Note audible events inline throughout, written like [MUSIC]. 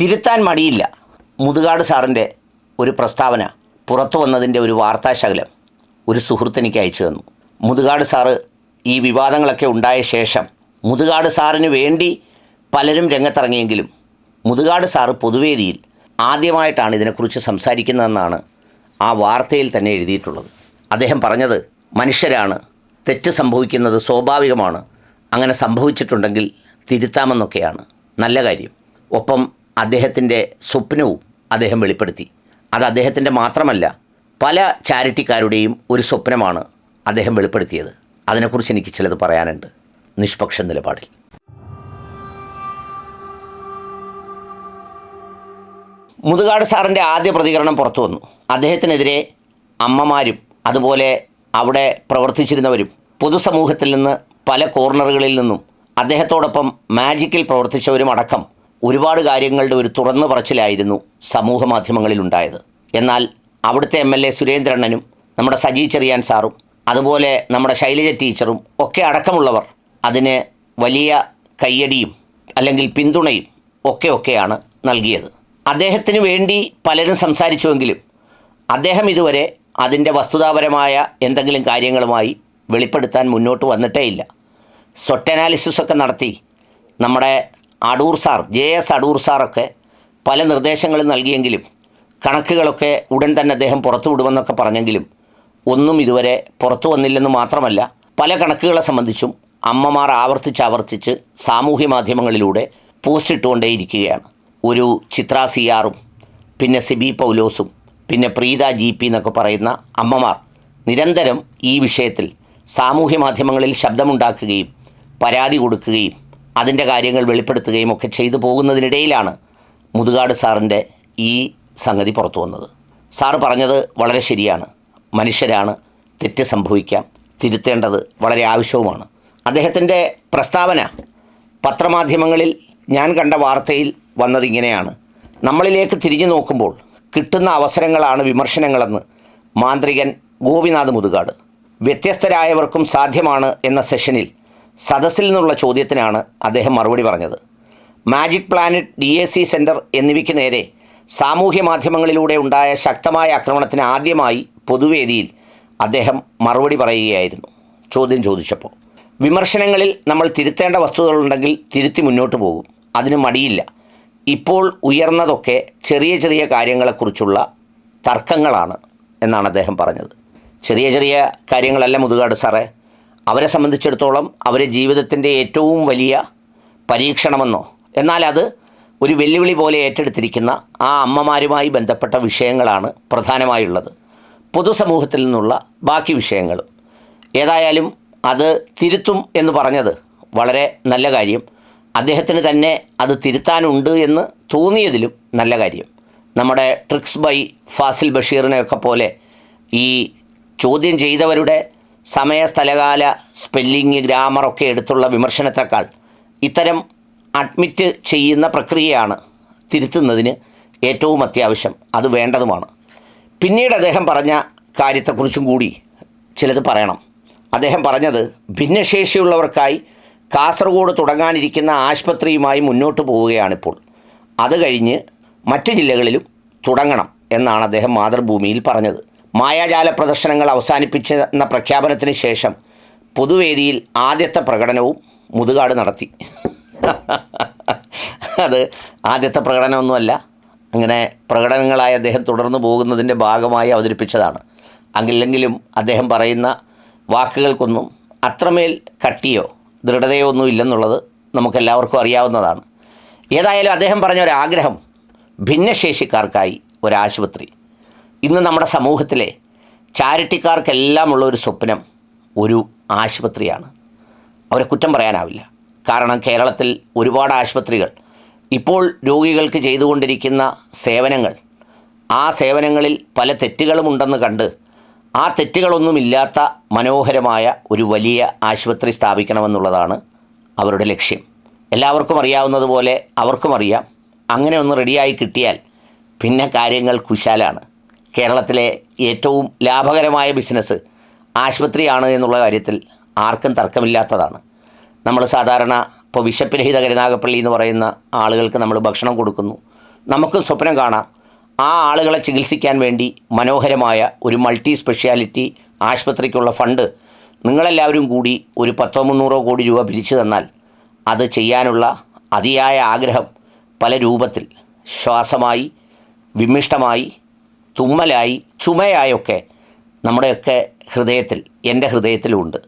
തിരുത്താൻ മടിയില്ല. മുതുകാട് സാറിന്റെ ഒരു പ്രസ്താവന പുറത്തു വന്നതിന്റെ ഒരു വാർത്താശകലം ഒരു സുഹൃത്ത് എനിക്ക് അയച്ചു തന്നു. മുതുകാട് സാറ് ഈ വിവാദങ്ങളൊക്കെ ഉണ്ടായ ശേഷം മുതുകാട് സാറിന് വേണ്ടി പലരും രംഗത്തിറങ്ങിയെങ്കിലും മുതുകാട് സാറ് പൊതുവേദിയിൽ ആദ്യമായിട്ടാണ് ഇതിനെക്കുറിച്ച് സംസാരിക്കുന്നതെന്നാണ് ആ വാർത്തയിൽ തന്നെ എഴുതിയിട്ടുള്ളത്. അദ്ദേഹം പറഞ്ഞത് മനുഷ്യരാണ് തെറ്റ് സംഭവിക്കുന്നത് സ്വാഭാവികമാണ് അങ്ങനെ സംഭവിച്ചിട്ടുണ്ടെങ്കിൽ തിരുത്താമെന്നൊക്കെയാണ്. നല്ല കാര്യം. ഒപ്പം അദ്ദേഹത്തിന്റെ സ്വപ്നവും അദ്ദേഹം വെളിപ്പെടുത്തി. അത് അദ്ദേഹത്തിന്റെ മാത്രമല്ല പല ചാരിറ്റിക്കാരുടെയും ഒരു സ്വപ്നമാണ് അദ്ദേഹം വെളിപ്പെടുത്തിയത്. അതിനെക്കുറിച്ച് എനിക്ക് ചിലത് പറയാനുണ്ട്. നിഷ്പക്ഷ നിലപാടിൽ. മുതുകാട് സാറിന്റെ ആദ്യ പ്രതികരണം പുറത്തു വന്നു. അദ്ദേഹത്തിനെതിരെ അമ്മമാരും അതുപോലെ അവിടെ പ്രവർത്തിച്ചിരുന്നവരും പൊതുസമൂഹത്തിൽ നിന്ന് പല കോർണറുകളിൽ നിന്നും അദ്ദേഹത്തോടൊപ്പം മാജിക്കിൽ പ്രവർത്തിച്ചവരും അടക്കം ഒരുപാട് കാര്യങ്ങളുടെ ഒരു തുറന്നു പറച്ചിലായിരുന്നു സമൂഹ മാധ്യമങ്ങളിൽ ഉണ്ടായത്. എന്നാൽ അവിടുത്തെ എം എൽ എ സുരേന്ദ്രണ്ണനും നമ്മുടെ സജി ചെറിയാൻ സാറും അതുപോലെ നമ്മുടെ ശൈലജ ടീച്ചറും ഒക്കെ അടക്കമുള്ളവർ അതിന് വലിയ കയ്യടിയും അല്ലെങ്കിൽ പിന്തുണയും ഒക്കെ ഒക്കെയാണ് നൽകിയത്. അദ്ദേഹത്തിന് വേണ്ടി പലരും സംസാരിച്ചുവെങ്കിലും അദ്ദേഹം ഇതുവരെ അതിന്റെ വസ്തുതാപരമായ എന്തെങ്കിലും കാര്യങ്ങളുമായി വെളിപ്പെടുത്താൻ മുന്നോട്ട് വന്നിട്ടേയില്ല. സ്വട്ട് അനാലിസിസ് ഒക്കെ നടത്തി നമ്മുടെ Adoor sir J S Adoor സാറൊക്കെ പല നിർദ്ദേശങ്ങളും നൽകിയെങ്കിലും കണക്കുകളൊക്കെ ഉടൻ തന്നെ അദ്ദേഹം പുറത്തു വിടുമെന്നൊക്കെ പറഞ്ഞെങ്കിലും ഒന്നും ഇതുവരെ പുറത്തു വന്നില്ലെന്ന് മാത്രമല്ല പല കണക്കുകളെ സംബന്ധിച്ചും അമ്മമാർ ആവർത്തിച്ച് ആവർത്തിച്ച് സാമൂഹ്യ മാധ്യമങ്ങളിലൂടെ പോസ്റ്റ് ഇട്ടുകൊണ്ടേയിരിക്കുകയാണ്. ഒരു ചിത്ര സിയാറും പിന്നെ സിബി പൗലോസും പിന്നെ പ്രീത ജി പി എന്നൊക്കെ പറയുന്ന അമ്മമാർ നിരന്തരം ഈ വിഷയത്തിൽ സാമൂഹ്യ മാധ്യമങ്ങളിൽ ശബ്ദമുണ്ടാക്കുകയും പരാതി കൊടുക്കുകയും അതിന്റെ കാര്യങ്ങൾ വെളിപ്പെടുത്തുകയും ഒക്കെ ചെയ്തു പോകുന്നതിനിടയിലാണ് മുതുകാട് സാറിന്റെ ഈ സംഗതി പുറത്തു വന്നത്. സാറ് പറഞ്ഞത് വളരെ ശരിയാണ്. മനുഷ്യരാണ് തെറ്റ് സംഭവിക്കാം തിരുത്തേണ്ടത് വളരെ ആവശ്യവുമാണ്. അദ്ദേഹത്തിന്റെ പ്രസ്താവന പത്രമാധ്യമങ്ങളിൽ ഞാൻ കണ്ട വാർത്തയിൽ വന്നത് ഇങ്ങനെയാണ്. നമ്മളിലേക്ക് തിരിഞ്ഞു നോക്കുമ്പോൾ കിട്ടുന്ന അവസരങ്ങളാണ് വിമർശനങ്ങളെന്ന് മാന്ത്രികൻ ഗോപിനാഥ് മുതുകാട്. വ്യത്യസ്തരായവർക്കും സാധ്യമാണ് എന്ന സെഷനിൽ സദസ്സിൽ നിന്നുള്ള ചോദ്യത്തിനാണ് അദ്ദേഹം മറുപടി പറഞ്ഞത്. Magic Planet D A C centre എന്നിവയ്ക്ക് നേരെ സാമൂഹ്യ മാധ്യമങ്ങളിലൂടെ ഉണ്ടായ ശക്തമായ ആക്രമണത്തിന് ആദ്യമായി പൊതുവേദിയിൽ അദ്ദേഹം മറുപടി പറയുകയായിരുന്നു. ചോദ്യം ചോദിച്ചപ്പോൾ വിമർശനങ്ങളിൽ നമ്മൾ തിരുത്തേണ്ട വസ്തുതകളുണ്ടെങ്കിൽ തിരുത്തി മുന്നോട്ട് പോകും. അതിന് മടിയില്ല. ഇപ്പോൾ ഉയർന്നതൊക്കെ ചെറിയ ചെറിയ കാര്യങ്ങളെക്കുറിച്ചുള്ള തർക്കങ്ങളാണ് എന്നാണ് അദ്ദേഹം പറഞ്ഞത്. ചെറിയ ചെറിയ കാര്യങ്ങളല്ല മുതുകാട് സാറേ. അവരെ സംബന്ധിച്ചിടത്തോളം അവരെ ജീവിതത്തിന്റെ ഏറ്റവും വലിയ പരീക്ഷണമെന്നോ എന്നാൽ അത് ഒരു വെല്ലുവിളി പോലെ ഏറ്റെടുത്തിരിക്കുന്ന ആ അമ്മമാരുമായി ബന്ധപ്പെട്ട വിഷയങ്ങളാണ് പ്രധാനമായുള്ളത്. പൊതുസമൂഹത്തിൽ നിന്നുള്ള ബാക്കി വിഷയങ്ങൾ. ഏതായാലും അത് തിരുത്തും എന്ന് പറഞ്ഞത് വളരെ നല്ല കാര്യം. അദ്ദേഹത്തിന് തന്നെ അത് തിരുത്താനുണ്ട് എന്ന് തോന്നിയതിലും നല്ല കാര്യം. നമ്മുടെ ട്രിക്സ് ബൈ ഫാസിൽ ബഷീറിനെയൊക്കെ പോലെ ഈ ചോദ്യം ചെയ്തവരുടെ സമയ സ്ഥലകാല സ്പെല്ലിങ് ഗ്രാമറൊക്കെ എടുത്തുള്ള വിമർശനത്തെക്കാൾ ഇത്തരം അഡ്മിറ്റ് ചെയ്യുന്ന പ്രക്രിയയാണ് തിരുത്തുന്നതിന് ഏറ്റവും അത്യാവശ്യം. അത് വേണ്ടതുമാണ്. പിന്നീട് അദ്ദേഹം പറഞ്ഞ കാര്യത്തെക്കുറിച്ചും കൂടി ചിലത് പറയണം. അദ്ദേഹം പറഞ്ഞത് ഭിന്നശേഷിയുള്ളവർക്കായി കാസർഗോഡ് തുടങ്ങാനിരിക്കുന്ന ആശുപത്രിയുമായി മുന്നോട്ട് പോവുകയാണിപ്പോൾ. അത് കഴിഞ്ഞ് മറ്റ് ജില്ലകളിലും തുടങ്ങണം എന്നാണ് അദ്ദേഹം മാതൃഭൂമിയിൽ പറഞ്ഞത്. മായാജാല പ്രദർശനങ്ങൾ അവസാനിപ്പിച്ചെന്ന പ്രഖ്യാപനത്തിന് ശേഷം പൊതുവേദിയിൽ ആദ്യത്തെ പ്രകടനവും മുതുകാട് നടത്തി. അത് ആദ്യത്തെ പ്രകടനമൊന്നുമല്ല. അങ്ങനെ പ്രകടനങ്ങളായി അദ്ദേഹം തുടർന്നു പോകുന്നതിന്റെ ഭാഗമായി അവതരിപ്പിച്ചതാണ്. അങ്ങില്ലെങ്കിലും അദ്ദേഹം പറയുന്ന വാക്കുകൾക്കൊന്നും അത്രമേൽ കട്ടിയോ ദൃഢതയോ ഒന്നും ഇല്ലെന്നുള്ളത് നമുക്കെല്ലാവർക്കും അറിയാവുന്നതാണ്. ഏതായാലും അദ്ദേഹം പറഞ്ഞ ഒരാഗ്രഹം ഭിന്നശേഷിക്കാർക്കായി ഒരാശുപത്രി. ഇന്ന് നമ്മുടെ സമൂഹത്തിലെ ചാരിറ്റിക്കാർക്കെല്ലാം ഉള്ള ഒരു സ്വപ്നം ഒരു ആശുപത്രിയാണ്. അവരെ കുറ്റം പറയാനാവില്ല. കാരണം കേരളത്തിൽ ഒരുപാട് ആശുപത്രികൾ. ഇപ്പോൾ രോഗികൾക്ക് ചെയ്തുകൊണ്ടിരിക്കുന്ന സേവനങ്ങൾ ആ സേവനങ്ങളിൽ പല തെറ്റുകളുമുണ്ടെന്ന് കണ്ട് ആ തെറ്റുകളൊന്നുമില്ലാത്ത മനോഹരമായ ഒരു വലിയ ആശുപത്രി സ്ഥാപിക്കണമെന്നുള്ളതാണ് അവരുടെ ലക്ഷ്യം. എല്ലാവർക്കും അറിയാവുന്നതുപോലെ അവർക്കും അറിയാം. അങ്ങനെ ഒന്ന് റെഡിയായി കിട്ടിയാൽ പിന്നെ കാര്യങ്ങൾ കുശാലാണ്. കേരളത്തിലെ ഏറ്റവും ലാഭകരമായ ബിസിനസ് ആശുപത്രിയാണ് എന്നുള്ള കാര്യത്തിൽ ആർക്കും തർക്കമില്ലാത്തതാണ്. നമ്മൾ സാധാരണ ഇപ്പോൾ വിശപ്പിരഹിത കരുനാഗപ്പള്ളി എന്ന് പറയുന്ന ആളുകൾക്ക് നമ്മൾ ഭക്ഷണം കൊടുക്കുന്നു. നമുക്ക് സ്വപ്നം കാണാം. ആ ആളുകളെ ചികിത്സിക്കാൻ വേണ്ടി മനോഹരമായ ഒരു മൾട്ടി സ്പെഷ്യാലിറ്റി ആശുപത്രിക്കുള്ള ഫണ്ട് നിങ്ങളെല്ലാവരും കൂടി ഒരു പത്തോ മുന്നൂറോ കോടി രൂപ പിരിച്ചു തന്നാൽ അത് ചെയ്യാനുള്ള അതിയായ ആഗ്രഹം പല രൂപത്തിൽ ശ്വാസമായി വിമിഷ്ടമായി തുമ്മലായി ചുമയായൊക്കെ നമ്മുടെയൊക്കെ ഹൃദയത്തിൽ എന്റെ ഹൃദയത്തിലുമുണ്ട്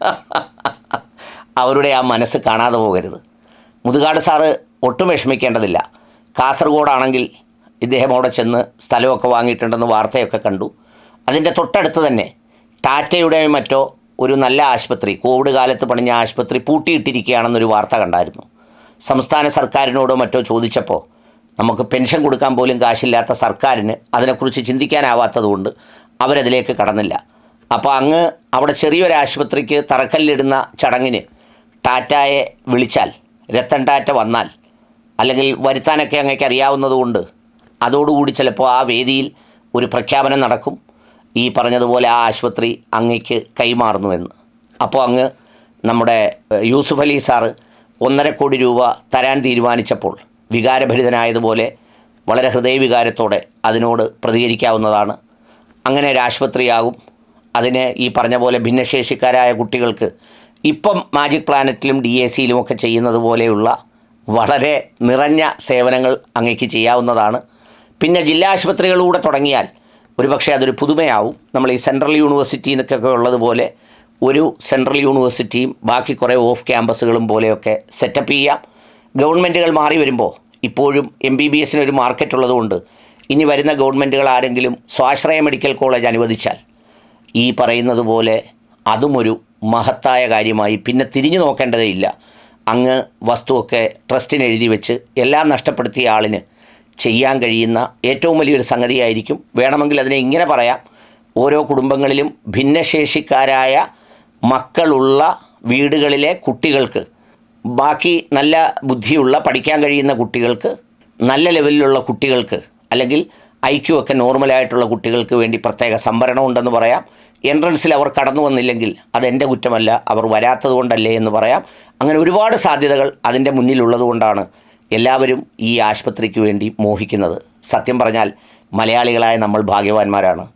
[LAUGHS] അവരുടെ ആ മനസ്സ് കാണാതെ പോകരുത്. മുതുകാട് സാറ് ഒട്ടും വിഷമിക്കേണ്ടതില്ല. കാസർഗോഡാണെങ്കിൽ ഇദ്ദേഹം അവിടെ ചെന്ന് സ്ഥലമൊക്കെ വാങ്ങിയിട്ടുണ്ടെന്ന് വാർത്തയൊക്കെ കണ്ടു. അതിന്റെ തൊട്ടടുത്ത് തന്നെ ടാറ്റയുടെ മറ്റോ ഒരു നല്ല ആശുപത്രി കോവിഡ് കാലത്ത് പണിഞ്ഞ ആശുപത്രി പൂട്ടിയിട്ടിരിക്കുകയാണെന്നൊരു വാർത്ത കണ്ടായിരുന്നു. സംസ്ഥാന സർക്കാരിനോടോ മറ്റോ ചോദിച്ചപ്പോൾ നമുക്ക് പെൻഷൻ കൊടുക്കാൻ പോലും കാശില്ലാത്ത സർക്കാരിന് അതിനെക്കുറിച്ച് ചിന്തിക്കാനാവാത്തതുകൊണ്ട് അവരതിലേക്ക് കടന്നില്ല. അപ്പോൾ അങ്ങ് അവിടെ ചെറിയൊരു ആശുപത്രിക്ക് തറക്കല്ലിടുന്ന ചടങ്ങിന് ടാറ്റായെ വിളിച്ചാൽ രത്തൻ ടാറ്റ വന്നാൽ അല്ലെങ്കിൽ വരുത്താനൊക്കെ അങ്ങേക്ക് അറിയാവുന്നതുകൊണ്ട് അതോടുകൂടി ചിലപ്പോൾ ആ വേദിയിൽ ഒരു പ്രഖ്യാപനം നടക്കും. ഈ പറഞ്ഞതുപോലെ ആ ആശുപത്രി അങ്ങേക്ക് കൈമാറുന്നുവെന്ന്. അപ്പോൾ അങ്ങ് നമ്മുടെ യൂസുഫ് അലി സാറ് ഒന്നര കോടി രൂപ തരാൻ തീരുമാനിച്ചപ്പോൾ വികാരഭരിതനായതുപോലെ വളരെ ഹൃദയവികാരത്തോടെ അതിനോട് പ്രതികരിക്കാവുന്നതാണ്. അങ്ങനെ ഒരു ആശുപത്രിയാകും. അതിന് ഈ പറഞ്ഞ പോലെ ഭിന്നശേഷിക്കാരായ കുട്ടികൾക്ക് ഇപ്പം മാജിക് പ്ലാനറ്റിലും ഡി എ സിയിലും ഒക്കെ ചെയ്യുന്നത് പോലെയുള്ള വളരെ നിറഞ്ഞ സേവനങ്ങൾ അങ്ങേക്ക് ചെയ്യാവുന്നതാണ്. പിന്നെ ജില്ലാ ആശുപത്രികളിലൂടെ തുടങ്ങിയാൽ ഒരുപക്ഷെ അതൊരു പുതുമയാവും. നമ്മൾ ഈ സെൻട്രൽ യൂണിവേഴ്സിറ്റി എന്നൊക്കെ ഉള്ളതുപോലെ ഒരു സെൻട്രൽ യൂണിവേഴ്സിറ്റിയും ബാക്കി കുറേ ഓഫ് ക്യാമ്പസുകളും പോലെയൊക്കെ സെറ്റപ്പ് ചെയ്യാം. ഗവൺമെന്റുകൾ മാറി വരുമ്പോൾ ഇപ്പോഴും എം ബി ബി എസിനൊരു മാർക്കറ്റ് ഉള്ളതുകൊണ്ട് ഇനി വരുന്ന ഗവൺമെന്റുകൾ ആരെങ്കിലും സ്വാശ്രയ മെഡിക്കൽ കോളേജ് അനുവദിച്ചാൽ ഈ പറയുന്നത് പോലെ അതും ഒരു മഹത്തായ കാര്യമായി പിന്നെ തിരിഞ്ഞു നോക്കേണ്ടതേ ഇല്ല. അങ്ങ് വസ്തുവൊക്കെ ട്രസ്റ്റിന് എഴുതി വെച്ച് എല്ലാം നഷ്ടപ്പെടുത്തിയ ആളിന് ചെയ്യാൻ കഴിയുന്ന ഏറ്റവും വലിയൊരു സംഗതിയായിരിക്കും. വേണമെങ്കിൽ അതിനെ ഇങ്ങനെ പറയാം. ഓരോ കുടുംബങ്ങളിലും ഭിന്നശേഷിക്കാരായ മക്കളുള്ള വീടുകളിലെ കുട്ടികൾക്ക് ബാക്കി നല്ല ബുദ്ധിയുള്ള പഠിക്കാൻ കഴിയുന്ന കുട്ടികൾക്ക് നല്ല ലെവലിലുള്ള കുട്ടികൾക്ക് അല്ലെങ്കിൽ ഐക്യു ഒക്കെ നോർമലായിട്ടുള്ള കുട്ടികൾക്ക് വേണ്ടി പ്രത്യേക സംവരണം ഉണ്ടെന്ന് പറയാം. എൻട്രൻസിൽ അവർ കടന്നു വന്നില്ലെങ്കിൽ അതെന്റെ കുറ്റമല്ല അവർ വരാത്തത് കൊണ്ടല്ലേ എന്ന് പറയാം. അങ്ങനെ ഒരുപാട് സാധ്യതകൾ അതിന്റെ മുന്നിലുള്ളതുകൊണ്ടാണ് എല്ലാവരും ഈ ആശുപത്രിക്ക് വേണ്ടി മോഹിക്കുന്നത്. സത്യം പറഞ്ഞാൽ മലയാളികളായ നമ്മൾ ഭാഗ്യവാന്മാരാണ്.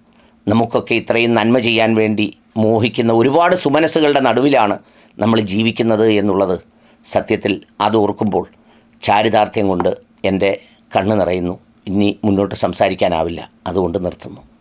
നമുക്കൊക്കെ ഇത്രയും നന്മ ചെയ്യാൻ വേണ്ടി മോഹിക്കുന്ന ഒരുപാട് സുമനസ്സുകളുടെ നടുവിലാണ് നമ്മൾ ജീവിക്കുന്നത് എന്നുള്ളത്. സത്യത്തിൽ അത് ഓർക്കുമ്പോൾ ചാരിതാർത്ഥ്യം കൊണ്ട് എന്റെ കണ്ണ് നിറയുന്നു. ഇനി മുന്നോട്ട് സംസാരിക്കാനാവില്ല. അതുകൊണ്ട് നിർത്തുന്നു.